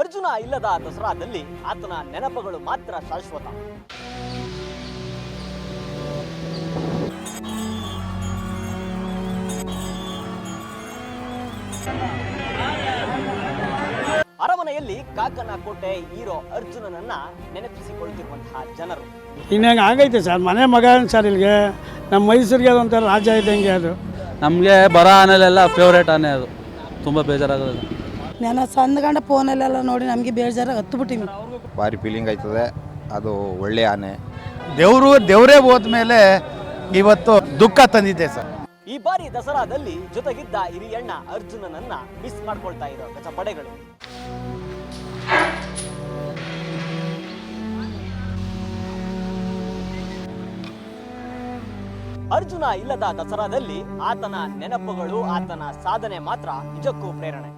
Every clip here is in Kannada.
ಅರ್ಜುನ ಇಲ್ಲದ ದಸರಾದಲ್ಲಿ ಆತನ ನೆನಪುಗಳು ಮಾತ್ರ ಶಾಶ್ವತ. ಅರಮನೆಯಲ್ಲಿ ಕಾಕನ ಕೋಟೆ ಹೀರೋ ಅರ್ಜುನನನ್ನ ನೆನಪಿಸಿಕೊಳ್ತಿರುವಂತಹ ಜನರು. ಇನ್ನೇನು ಆಗೈತೆ ಸರ್? ಮನೆ ಮಗ ಸರ್ ಇಲ್ಲಿಗೆ? ನಮ್ಮ ಮೈಸೂರಿಗೆ ಅದೊಂಥರ ರಾಜ ಇದ್ದಂಗೆ ಅದು? ನಮಗೆ ಬರ ಆನೆಲೆಲ್ಲ ಫೇವ್ರೇಟ್ ಆನೆ ಅದು ತುಂಬ ಬೇಜಾರಾಗೋದು ನಾನು ಸಂದ್ಗಂಡ ಫೋನಲ್ಲೆಲ್ಲ ನೋಡಿ ನಮಗೆ ಬೇಜಾರಾಗಿ ಹತ್ತು ಬಿಟ್ಟಿವಿ ಭಾರಿ ಫೀಲಿಂಗ್ ಆಯ್ತದೆ. ಅದು ಒಳ್ಳೆ ಆನೆ. ದೇವರು ದೇವರೇ ಹೋದ್ಮೇಲೆ ಇವತ್ತು ದುಃಖ ತಂದಿದೆ ಸರ್. ಈ ಬಾರಿ ದಸರಾದಲ್ಲಿ ಜೊತೆಗಿದ್ದ ಹಿರಿಯಣ್ಣ ಅರ್ಜುನನನ್ನ ಮಿಸ್ ಮಾಡ್ಕೊಳ್ತಾ ಇರೋ ಗಜಪಡೆಗಳು ಅರ್ಜುನ ಇಲ್ಲದ ದಸರಾದಲ್ಲಿ ಆತನ ನೆನಪುಗಳು ಆತನ ಸಾಧನೆ ಮಾತ್ರ ನಿಜಕ್ಕೂ ಪ್ರೇರಣೆ.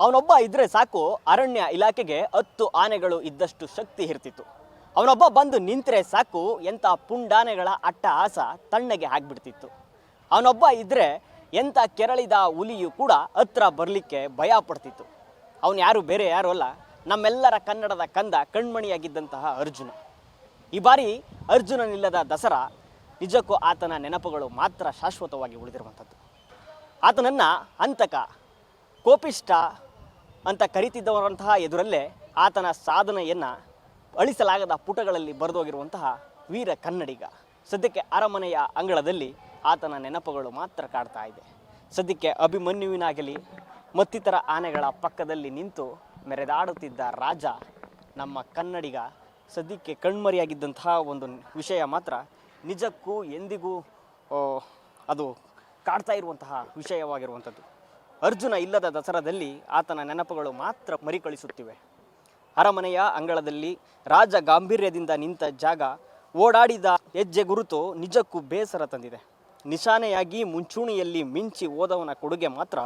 ಅವನೊಬ್ಬ ಇದ್ರೆ ಸಾಕು ಅರಣ್ಯ ಇಲಾಖೆಗೆ ಹತ್ತು ಆನೆಗಳು ಇದ್ದಷ್ಟು ಶಕ್ತಿ ಇರ್ತಿತ್ತು. ಅವನೊಬ್ಬ ಬಂದು ನಿಂತರೆ ಸಾಕು ಎಂಥ ಪುಂಡಾನೆಗಳ ಆಸ ತಣ್ಣಗೆ ಆಗ್ಬಿಡ್ತಿತ್ತು. ಅವನೊಬ್ಬ ಇದ್ರೆ ಎಂಥ ಕೆರಳಿದ ಹುಲಿಯು ಕೂಡ ಹತ್ರ ಬರಲಿಕ್ಕೆ ಭಯ ಪಡ್ತಿತ್ತು. ಅವನು ಯಾರು ಬೇರೆ ಯಾರು ಅಲ್ಲ ನಮ್ಮೆಲ್ಲರ ಕನ್ನಡದ ಕಂದ ಕಣ್ಮಣಿಯಾಗಿದ್ದಂತಹ ಅರ್ಜುನ. ಈ ಬಾರಿ ಅರ್ಜುನನಿಲ್ಲದ ದಸರಾ ನಿಜಕ್ಕೂ ಆತನ ನೆನಪುಗಳು ಮಾತ್ರ ಶಾಶ್ವತವಾಗಿ ಉಳಿದಿರುವಂಥದ್ದು. ಆತನನ್ನು ಹಂತಕ ಕೋಪಿಷ್ಟ ಅಂತ ಕರಿತಿದ್ದವರಂತಹ ಎದುರಲ್ಲೇ ಆತನ ಸಾಧನೆಯನ್ನು ಅಳಿಸಲಾಗದ ಪುಟಗಳಲ್ಲಿ ಬರೆದೋಗಿರುವಂತಹ ವೀರ ಕನ್ನಡಿಗ. ಸದ್ಯಕ್ಕೆ ಅರಮನೆಯ ಅಂಗಳದಲ್ಲಿ ಆತನ ನೆನಪುಗಳು ಮಾತ್ರ ಕಾಡ್ತಾ ಇದೆ. ಸದ್ಯಕ್ಕೆ ಅಭಿಮನ್ಯುವಿನಾಗಲಿ ಮತ್ತಿತರ ಆನೆಗಳ ಪಕ್ಕದಲ್ಲಿ ನಿಂತು ಮೆರೆದಾಡುತ್ತಿದ್ದ ರಾಜ ನಮ್ಮ ಕನ್ನಡಿಗ. ಸದ್ಯಕ್ಕೆ ಕಣ್ಮರೆಯಾಗಿದ್ದಂತಹ ಒಂದು ವಿಷಯ ಮಾತ್ರ ನಿಜಕ್ಕೂ ಎಂದಿಗೂ ಅದು ಕಾಡ್ತಾ ಇರುವಂತಹ ವಿಷಯವಾಗಿರುವಂಥದ್ದು. ಅರ್ಜುನ ಇಲ್ಲದ ದಸರಾದಲ್ಲಿ ಆತನ ನೆನಪುಗಳು ಮಾತ್ರ ಮರಿಕಳಿಸುತ್ತಿವೆ. ಅರಮನೆಯ ಅಂಗಳದಲ್ಲಿ ರಾಜ ಗಾಂಭೀರ್ಯದಿಂದ ನಿಂತ ಜಾಗ ಓಡಾಡಿದ ಹೆಜ್ಜೆ ಗುರುತು ನಿಜಕ್ಕೂ ಬೇಸರ ತಂದಿದೆ. ನಿಶಾನೆಯಾಗಿ ಮುಂಚೂಣಿಯಲ್ಲಿ ಮಿಂಚಿ ಓದವನ ಕೊಡುಗೆ ಮಾತ್ರ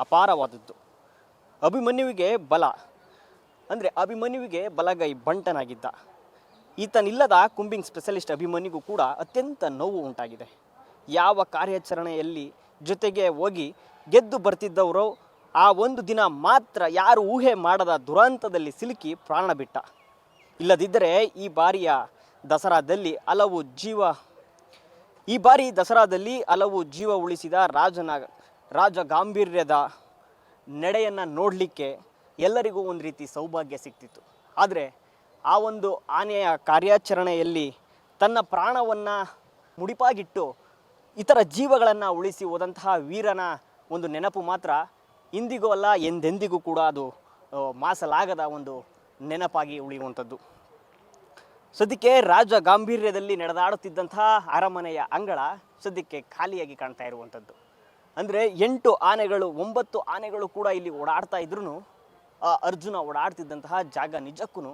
ಅಪಾರವಾದದ್ದು. ಅಭಿಮನ್ಯುವಿಗೆ ಬಲ. ಅಂದರೆ ಅಭಿಮನ್ಯುವಿಗೆ ಬಲಗೈ ಬಂಟನಾಗಿದ್ದ. ಈತನಿಲ್ಲದ ಕುಂಬಿಂಗ್ ಸ್ಪೆಷಲಿಸ್ಟ್ ಅಭಿಮನ್ಯುಗೂ ಕೂಡ ಅತ್ಯಂತ ನೋವು ಉಂಟಾಗಿದೆ. ಯಾವ ಕಾರ್ಯಾಚರಣೆಯಲ್ಲಿ ಜೊತೆಗೆ ಹೋಗಿ ಗೆದ್ದು ಬರ್ತಿದ್ದವರು, ಆ ಒಂದು ದಿನ ಮಾತ್ರ ಯಾರು ಊಹೆ ಮಾಡದ ದುರಂತದಲ್ಲಿ ಸಿಲುಕಿ ಪ್ರಾಣ ಬಿಟ್ಟ. ಇಲ್ಲದಿದ್ದರೆ ಈ ಬಾರಿಯ ದಸರಾದಲ್ಲಿ ಹಲವು ಜೀವ, ಈ ಬಾರಿ ದಸರಾದಲ್ಲಿ ಹಲವು ಜೀವ ಉಳಿಸಿದ ರಾಜನ ರಾಜ ಗಾಂಭೀರ್ಯದ ನಡೆಯನ್ನು ನೋಡಲಿಕ್ಕೆ ಎಲ್ಲರಿಗೂ ಒಂದು ರೀತಿ ಸೌಭಾಗ್ಯ ಸಿಗ್ತಿತ್ತು ಆದರೆ ಆ ಒಂದು ಆನೆಯ ಕಾರ್ಯಾಚರಣೆಯಲ್ಲಿ ತನ್ನ ಪ್ರಾಣವನ್ನು ಮುಡಿಪಾಗಿಟ್ಟು ಇತರ ಜೀವಗಳನ್ನು ಉಳಿಸಿ ಹೋದಂತಹ ವೀರನ ಒಂದು ನೆನಪು ಮಾತ್ರ ಇಂದಿಗೂ ಅಲ್ಲ, ಎಂದೆಂದಿಗೂ ಕೂಡ ಅದು ಮಾಸಲಾಗದ ಒಂದು ನೆನಪಾಗಿ ಉಳಿಯುವಂಥದ್ದು. ಸದ್ಯಕ್ಕೆ ರಾಜ ಗಾಂಭೀರ್ಯದಲ್ಲಿ ನಡೆದಾಡುತ್ತಿದ್ದಂತಹ ಅರಮನೆಯ ಅಂಗಳ ಸದ್ಯಕ್ಕೆ ಖಾಲಿಯಾಗಿ ಕಾಣ್ತಾ ಇರುವಂಥದ್ದು. ಅಂದರೆ ಎಂಟು ಆನೆಗಳು, ಒಂಬತ್ತು ಆನೆಗಳು ಕೂಡ ಇಲ್ಲಿ ಓಡಾಡ್ತಾ ಇದ್ರೂ ಆ ಅರ್ಜುನ ಓಡಾಡ್ತಿದ್ದಂತಹ ಜಾಗ ನಿಜಕ್ಕೂ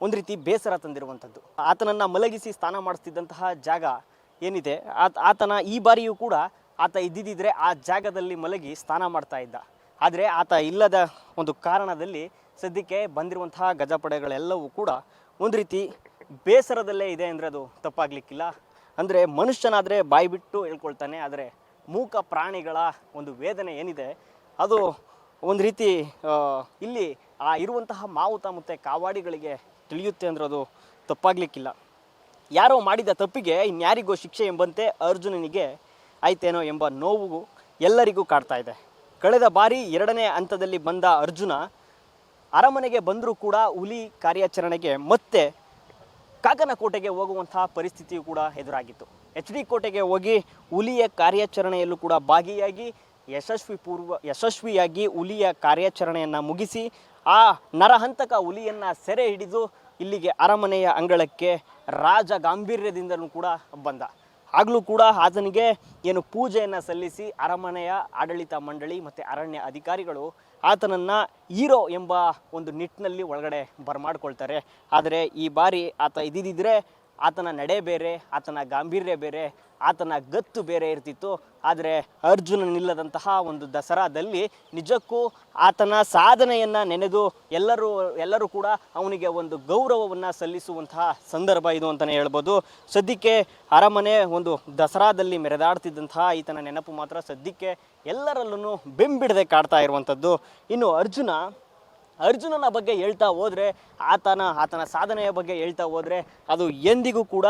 ಒಂದು ರೀತಿ ಬೇಸರ ತಂದಿರುವಂಥದ್ದು. ಆತನನ್ನು ಮಲಗಿಸಿ ಸ್ನಾನ ಮಾಡಿಸ್ತಿದ್ದಂತಹ ಜಾಗ ಏನಿದೆ, ಆತ, ಆತನ ಈ ಬಾರಿಯೂ ಕೂಡ ಆತ ಇದ್ದಿದ್ದರೆ ಆ ಜಾಗದಲ್ಲಿ ಮಲಗಿ ಸ್ನಾನ ಮಾಡ್ತಾ ಇದ್ದ. ಆದರೆ ಆತ ಇಲ್ಲದ ಒಂದು ಕಾರಣದಲ್ಲಿ ಸದ್ಯಕ್ಕೆ ಬಂದಿರುವಂತಹ ಗಜಪಡೆಗಳೆಲ್ಲವೂ ಕೂಡ ಒಂದು ರೀತಿ ಬೇಸರದಲ್ಲೇ ಇದೆ ಅಂದರೆ ಅದು ತಪ್ಪಾಗಲಿಕ್ಕಿಲ್ಲ. ಅಂದರೆ ಮನುಷ್ಯನಾದರೆ ಬಾಯಿ ಬಿಟ್ಟು ಹೇಳ್ಕೊಳ್ತಾನೆ, ಆದರೆ ಮೂಕ ಪ್ರಾಣಿಗಳ ಒಂದು ವೇದನೆ ಏನಿದೆ, ಅದು ಒಂದು ರೀತಿ ಇಲ್ಲಿ ಆ ಇರುವಂತಹ ಮಾವುತ ಮತ್ತು ಕಾವಾಡಿಗಳಿಗೆ ತಿಳಿಯುತ್ತೆ ಅಂದ್ರೆ ಅದು ತಪ್ಪಾಗಲಿಕ್ಕಿಲ್ಲ. ಯಾರೋ ಮಾಡಿದ ತಪ್ಪಿಗೆ ಇನ್ಯಾರಿಗೋ ಶಿಕ್ಷೆ ಎಂಬಂತೆ ಅರ್ಜುನನಿಗೆ ಆಯ್ತೇನೋ ಎಂಬ ನೋವು ಎಲ್ಲರಿಗೂ ಕಾಡ್ತಾ ಇದೆ. ಕಳೆದ ಬಾರಿ ಎರಡನೇ ಹಂತದಲ್ಲಿ ಬಂದ ಅರ್ಜುನ ಅರಮನೆಗೆ ಬಂದರೂ ಕೂಡ ಹುಲಿ ಕಾರ್ಯಾಚರಣೆಗೆ ಮತ್ತೆ ಕಾಕನಕೋಟೆಗೆ ಹೋಗುವಂತಹ ಪರಿಸ್ಥಿತಿಯು ಕೂಡ ಎದುರಾಗಿತ್ತು. ಎಚ್ ಡಿ ಕೋಟೆಗೆ ಹೋಗಿ ಹುಲಿಯ ಕಾರ್ಯಾಚರಣೆಯಲ್ಲೂ ಕೂಡ ಭಾಗಿಯಾಗಿ, ಯಶಸ್ವಿ ಪೂರ್ವ, ಯಶಸ್ವಿಯಾಗಿ ಹುಲಿಯ ಕಾರ್ಯಾಚರಣೆಯನ್ನು ಮುಗಿಸಿ, ಆ ನರಹಂತಕ ಹುಲಿಯನ್ನು ಸೆರೆ ಹಿಡಿದು ಇಲ್ಲಿಗೆ ಅರಮನೆಯ ಅಂಗಳಕ್ಕೆ ರಾಜ ಗಾಂಭೀರ್ಯದಿಂದಲೂ ಕೂಡ ಬಂದ. ಆಗಲೂ ಕೂಡ ಆತನಿಗೆ ಏನು ಪೂಜೆಯನ್ನು ಸಲ್ಲಿಸಿ ಅರಮನೆಯ ಆಡಳಿತ ಮಂಡಳಿ ಮತ್ತು ಅರಣ್ಯ ಅಧಿಕಾರಿಗಳು ಆತನನ್ನು ಹೀರೋ ಎಂಬ ಒಂದು ನಿಟ್ಟಿನಲ್ಲಿ ಒಳಗಡೆ ಬರಮಾಡ್ಕೊಳ್ತಾರೆ. ಆದರೆ ಈ ಬಾರಿ ಆತ ಇದ್ದಿದ್ದರೆ ಆತನ ನಡೆ ಬೇರೆ, ಆತನ ಗಾಂಭೀರ್ಯ ಬೇರೆ, ಆತನ ಗತ್ತು ಬೇರೆ ಇರ್ತಿತ್ತು. ಆದರೆ ಅರ್ಜುನನಿಲ್ಲದಂತಹ ಒಂದು ದಸರಾದಲ್ಲಿ ನಿಜಕ್ಕೂ ಆತನ ಸಾಧನೆಯನ್ನು ನೆನೆದು ಎಲ್ಲರೂ ಎಲ್ಲರೂ ಕೂಡ ಅವನಿಗೆ ಒಂದು ಗೌರವವನ್ನು ಸಲ್ಲಿಸುವಂತಹ ಸಂದರ್ಭ ಇದು ಅಂತಲೇ ಹೇಳ್ಬೋದು. ಸದ್ಯಕ್ಕೆ ಅರಮನೆ ಒಂದು ದಸರಾದಲ್ಲಿ ಮೆರೆದಾಡ್ತಿದ್ದಂತಹ ಈತನ ನೆನಪು ಮಾತ್ರ ಸದ್ಯಕ್ಕೆ ಎಲ್ಲರಲ್ಲೂ ಬೆಂಬಿಡದೆ ಕಾಡ್ತಾ ಇರುವಂಥದ್ದು. ಇನ್ನು ಅರ್ಜುನ ಅರ್ಜುನನ ಬಗ್ಗೆ ಹೇಳ್ತಾ ಹೋದರೆ ಆತನ ಆತನ ಸಾಧನೆಯ ಬಗ್ಗೆ ಹೇಳ್ತಾ ಹೋದರೆ ಅದು ಎಂದಿಗೂ ಕೂಡ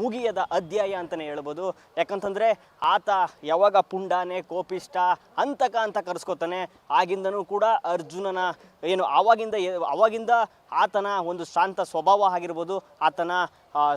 ಮುಗಿಯದ ಅಧ್ಯಾಯ ಅಂತಲೇ ಹೇಳ್ಬೋದು. ಯಾಕಂತಂದರೆ ಆತ ಯಾವಾಗ ಪುಂಡಾನೆ ಕೋಪಿಷ್ಟ ಅಂತಕ ಅಂತ ಕರೆಸ್ಕೋತಾನೆ, ಆಗಿಂದನೂ ಕೂಡ ಅರ್ಜುನನ ಏನು ಆವಾಗಿಂದ ಆವಾಗಿಂದ ಆತನ ಒಂದು ಶಾಂತ ಸ್ವಭಾವ ಆಗಿರ್ಬೋದು. ಆತನ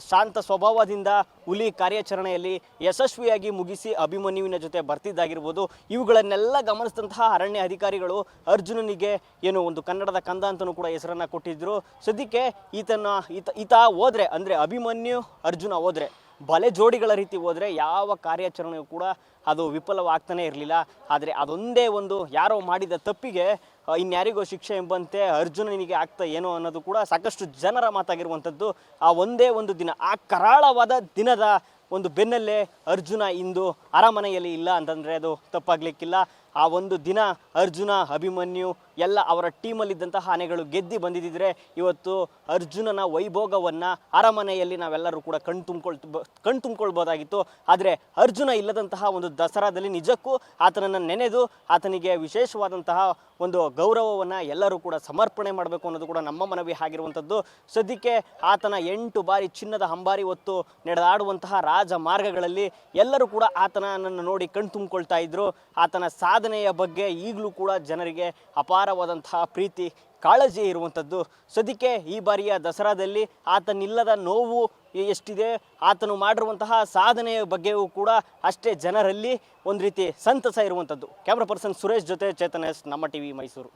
ಶಾಂತ ಸ್ವಭಾವದಿಂದ ಹುಲಿ ಕಾರ್ಯಾಚರಣೆಯಲ್ಲಿ ಯಶಸ್ವಿಯಾಗಿ ಮುಗಿಸಿ ಅಭಿಮನ್ಯುವಿನ ಜೊತೆ ಬರ್ತಿದ್ದಾಗಿರ್ಬೋದು. ಇವುಗಳನ್ನೆಲ್ಲ ಗಮನಿಸಿದಂತಹ ಅರಣ್ಯ ಅಧಿಕಾರಿಗಳು ಅರ್ಜುನನಿಗೆ ಏನು ಒಂದು ಕನ್ನಡದ ಕಂದ ಅಂತಲೂ ಕೂಡ ಹೆಸರನ್ನು ಕೊಟ್ಟಿದ್ದರು ಸದ್ಯಕ್ಕೆ ಈತನ, ಈತ ಈತ ಹೋದರೆ ಅಂದರೆ ಅಭಿಮನ್ಯು, ಅರ್ಜುನ ಹೋದ್ರೆ, ಬಲೆ ಜೋಡಿಗಳ ರೀತಿ ಹೋದರೆ ಯಾವ ಕಾರ್ಯಾಚರಣೆಯೂ ಕೂಡ ಅದು ವಿಫಲವಾಗ್ತಾನೆ ಇರಲಿಲ್ಲ. ಆದರೆ ಅದೊಂದೇ ಒಂದು ಯಾರೋ ಮಾಡಿದ ತಪ್ಪಿಗೆ ಇನ್ಯಾರಿಗೋ ಶಿಕ್ಷೆ ಎಂಬಂತೆ ಅರ್ಜುನನಿಗೆ ಆಗ್ತಾ ಏನೋ ಅನ್ನೋದು ಕೂಡ ಸಾಕಷ್ಟು ಜನರ ಮಾತಾಗಿರುವಂಥದ್ದು. ಆ ಒಂದೇ ಒಂದು ದಿನ, ಆ ಕರಾಳವಾದ ದಿನದ ಒಂದು ಬೆನ್ನಲ್ಲೇ ಅರ್ಜುನ ಇಂದು ಅರಮನೆಯಲ್ಲಿ ಇಲ್ಲ ಅಂತಂದರೆ ಅದು ತಪ್ಪಾಗಲಿಕ್ಕಿಲ್ಲ. ಆ ಒಂದು ದಿನ ಅರ್ಜುನ ಅಭಿಮನ್ಯು ಎಲ್ಲ ಅವರ ಟೀಮಲ್ಲಿದ್ದಂತಹ ಆನೆಗಳು ಗೆದ್ದಿ ಬಂದಿದ್ದರೆ ಇವತ್ತು ಅರ್ಜುನನ ವೈಭೋಗವನ್ನು ಅರಮನೆಯಲ್ಲಿ ನಾವೆಲ್ಲರೂ ಕೂಡ ಕಣ್ ತುಂಬ್ಕೊಳ್ ಕಣ್ ತುಂಬ್ಕೊಳ್ಬೋದಾಗಿತ್ತು. ಆದರೆ ಅರ್ಜುನ ಇಲ್ಲದಂತಹ ಒಂದು ದಸರಾದಲ್ಲಿ ನಿಜಕ್ಕೂ ಆತನನ್ನು ನೆನೆದು ಆತನಿಗೆ ವಿಶೇಷವಾದಂತಹ ಒಂದು ಗೌರವವನ್ನು ಎಲ್ಲರೂ ಕೂಡ ಸಮರ್ಪಣೆ ಮಾಡಬೇಕು ಅನ್ನೋದು ಕೂಡ ನಮ್ಮ ಮನವಿ ಆಗಿರುವಂಥದ್ದು. ಸದ್ಯಕ್ಕೆ ಆತನ ಎಂಟು ಬಾರಿ ಚಿನ್ನದ ಹಂಬಾರಿ ಹೊತ್ತು ನಡೆದಾಡುವಂತಹ ರಾಜ ಮಾರ್ಗಗಳಲ್ಲಿ ಎಲ್ಲರೂ ಕೂಡ ಆತನನ್ನು ನೋಡಿ ಕಣ್ ತುಂಬಿಕೊಳ್ತಾ ಇದ್ರು. ಆತನ ಸಾಧನೆಯ ಬಗ್ಗೆ ಈಗಲೂ ಕೂಡ ಜನರಿಗೆ ಅಪಾರವಾದಂತಹ ಪ್ರೀತಿ, ಕಾಳಜಿ ಇರುವಂಥದ್ದು. ಸದ್ಯಕ್ಕೆ ಈ ಬಾರಿಯ ದಸರಾದಲ್ಲಿ ಆತನಿಲ್ಲದ ನೋವು ಎಷ್ಟಿದೆ, ಆತನು ಮಾಡಿರುವಂತಹ ಸಾಧನೆಯ ಬಗ್ಗೆಯೂ ಕೂಡ ಅಷ್ಟೇ ಜನರಲ್ಲಿ ಒಂದು ರೀತಿ ಸಂತಸ ಇರುವಂಥದ್ದು. ಕ್ಯಾಮ್ರಾ ಪರ್ಸನ್ ಸುರೇಶ್ ಜೊತೆ ಚೇತನ್ ನಮ್ಮ ಟಿವಿ ಮೈಸೂರು